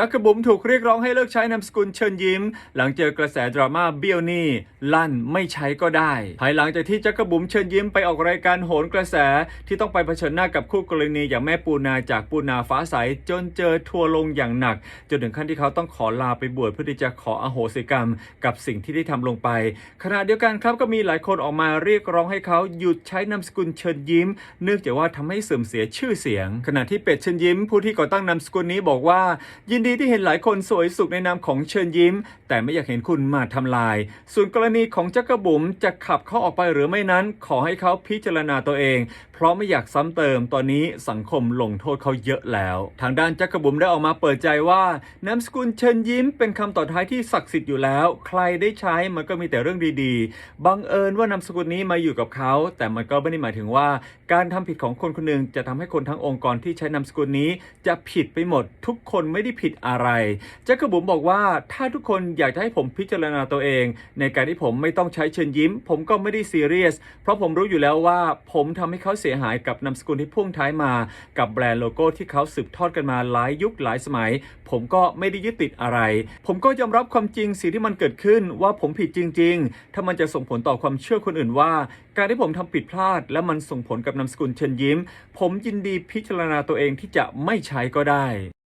จักรบุ๋มถูกเรียกร้องให้เลิกใช้นามสกุลเชิญยิ้ม หลังเจอกระแสดราม่าเบี้ยวหนี้ลั่นไม่ใช้ก็ได้ ภายหลังจากที่จักรบุ๋มเชิญยิ้มไปออกรายการโหนกระแสที่ต้องไปเผชิญหน้ากับคู่กรณีอย่างแม่ปูนาจากปูนาฟ้าใสจนเจอทัวร์ลงอย่างหนัก จนถึงขั้นที่เขาต้องขอลาไปบวชเพื่อที่จะขออโหสิกรรม กับสิ่งที่ได้ทำลงไป ขณะเดียวกันครับก็มีหลายคนออกมาเรียกร้องให้เขาหยุดใช้นามสกุลเชิญยิ้ม เนื่องจากว่าทำให้เสื่อมเสียชื่อเสียง ขณะที่เป็ดเชิญยิ้มผู้ที่ก่อตั้งนามสกุลนี้บอกว่ายินดีที่เห็นหลายคนสวยสุขในนามของเชิญยิ้ม แต่ไม่อยากเห็นคุณมาทำลาย ส่วนกรณีของจักรบุ๋มจะขับเขาออกไปหรือไม่นั้น ขอให้เขาพิจารณาตัวเอง เพราะไม่อยากซ้ำเติมตอนนี้สังคมลงโทษเขาเยอะแล้ว ทางด้านจักรบุ๋มได้ออกมาเปิดใจว่านามสกุลเชิญยิ้ม เป็นคำต่อท้ายที่ศักดิ์สิทธิ์อยู่แล้ว ใครได้ใช้มันก็มีแต่เรื่องดีๆบังเอิญว่านามสกุลนี้มาอยู่กับเขา แต่มันก็ไม่ได้หมายถึงว่า การทำผิดของคนคนหนึ่งจะทำให้คนทั้งองค์กรที่ใช้นามสกุลนี้ จะผิดไปหมดทุกคนไม่ได้ผิดอะไรจักรบุ๋มบอกว่าถ้าทุกคนอยากจะให้ผมพิจารณาตัวเอง ในการที่ผมไม่ต้องใช้เชิญยิ้ม ผมก็ไม่ได้ซีเรียส เพราะผมรู้อยู่แล้วว่า ผมทำให้เขาเสียหายกับนามสกุลที่พ่วงท้ายมา กับแบรนด์โลโก้ที่เขาสืบทอดกันมาหลายยุคหลายสมัย ผมก็ไม่ได้ยึดติดอะไร ผมก็ยอมรับความจริงสิ่งที่มันเกิดขึ้นว่าผมผิดจริง ๆ ถ้ามันจะส่งผลต่อความเชื่อคนอื่นว่า การที่ผมทำผิดพลาด และมันส่งผลกับนามสกุลเชิญยิ้ม ผมยินดีพิจารณาตัวเองที่จะไม่ใช้ก็ได้